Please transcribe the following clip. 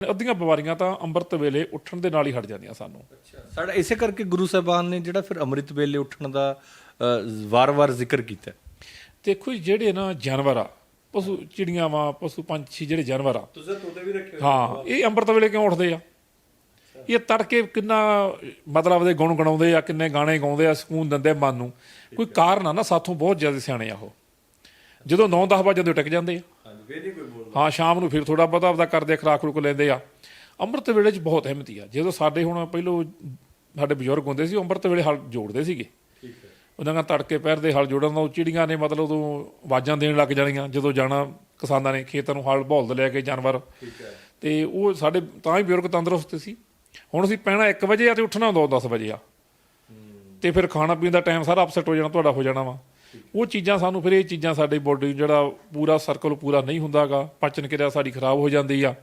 ਅੱਧੀਆਂ ਬਿਮਾਰੀਆਂ ਤਾਂ ਅੰਮ੍ਰਿਤ ਵੇਲੇ ਉੱਠਣ ਦੇ ਨਾਲ ਹੀ ਹਟ ਜਾਂਦੀਆਂ ਸਾਨੂੰ। ਸਾਡਾ ਇਸੇ ਕਰਕੇ ਗੁਰੂ ਸਾਹਿਬਾਨ ਨੇ ਜਿਹੜਾ ਫਿਰ ਅੰਮ੍ਰਿਤ ਵੇਲੇ ਉੱਠਣ ਦਾ ਵਾਰ-ਵਾਰ ਜ਼ਿਕਰ ਕੀਤਾ। ਦੇਖੋ ਜੀ ਜਿਹੜੇ ਨਾ ਜਾਨਵਰ ਆ ਪਸ਼ੂ ਚਿੜੀਆਂ ਵਾ ਪਸ਼ੂ ਪੰਛੀ ਜਿਹੜੇ ਜਾਨਵਰ ਆ। ਤੁਸੀਂ ਤੋਤੇ ਵੀ ਰੱਖੇ ਹਾਂ ਇਹ ਅੰਮ੍ਰਿਤ ਵੇਲੇ ਕਿਉਂ ਉੱਠਦੇ ਆ? ਇਹ ਤੜਕੇ ਕਿੰਨਾ ਮਤਲਬ ਦੇ ਗੁਣ ਗਣਾਉਂਦੇ ਆ ਕਿੰਨੇ ਗਾਣੇ ਗਾਉਂਦੇ ਆ ਸਕੂਨ ਦਿੰਦੇ ਮਨ ਨੂੰ। ਕੋਈ ਕਾਰਨ ਆ ਨਾ ਸਾਥੋਂ ਬਹੁਤ ਜ਼ਿਆਦਾ ਸਿਆਣੇ ਆ ਉਹ। ਜਦੋਂ 9-10 ਵਜੇ ਜਦੋਂ ਟਿਕ ਜਾਂਦੇ ਆ। ਹਾਂ ਸ਼ਾਮ ਨੂੰ ਫਿਰ ਥੋੜਾ ਬਹੁਤਾ ਆਪਦਾ ਕਰਦੇ ਖਰਾਕ ਖਰੂਕ ਲੈਂਦੇ ਆ। ਅੰਮ੍ਰਿਤ ਵੇਲੇ 'ਚ ਬਹੁਤ ਅਹਿਮਤੀ ਆ। ਜਦੋਂ ਸਾਡੇ ਹੁਣ ਪਹਿਲੋਂ ਸਾਡੇ ਬਜ਼ੁਰਗ ਹੁੰਦੇ ਸੀ ਅੰਮ੍ਰਿਤ ਵੇਲੇ ਹਲ ਜੋੜਦੇ ਸੀਗੇ। ਠੀਕ ਹੈ। ਉਹਨਾਂ ਦਾ ਤੜਕੇ ਪੈਰ ਦੇ ਹਲ ਜੋੜਨ ਦਾ ਉਹ ਚਿੜੀਆਂ ਨੇ ਮਤਲਬ ਉਦੋਂ ਆਵਾਜ਼ਾਂ ਦੇਣ ਲੱਗ ਜਾਣੀਆਂ ਜਦੋਂ ਜਾਣਾ ਕਿਸਾਨਾਂ ਨੇ ਖੇਤਾਂ ਨੂੰ ਹਲ ਬੋਲਦ ਲੈ ਕੇ ਜਾਨਵਰ। ਠੀਕ ਹੈ। ਤੇ ਉਹ ਸਾਡੇ ਤਾਂ ਹੀ ਬਜ਼ੁਰਗ ਤੰਦਰੁਸਤ ਸੀ। ਹੁਣ ਅਸੀਂ ਪੈਣਾ 1 ਵਜੇ ਆ ਤੇ ਉੱਠਣਾ 2-10 ਵਜੇ ਆ। ਤੇ ਫਿਰ ਖਾਣਾ ਪੀਣ ਦਾ ਟਾਈਮ ਸਾਰਾ ਅਪਸੈਟ ਹੋ ਜਾਣਾ ਤੁਹਾਡਾ ਹੋ ਜਾਣਾ ਵਾ। ਉਹ ਚੀਜ਼ਾਂ ਸਾਨੂੰ ਫਿਰ ਇਹ ਚੀਜ਼ਾਂ ਸਾਡੇ ਬੋਡੀ ਜਿਹੜਾ ਪੂਰਾ ਸਰਕਲ ਪੂਰਾ ਨਹੀਂ ਹੁੰਦਾਗਾ, ਪਾਚਨ ਕਿਰਿਆ ਸਾਡੀ ਖਰਾਬ ਹੋ ਜਾਂਦੀ ਆ।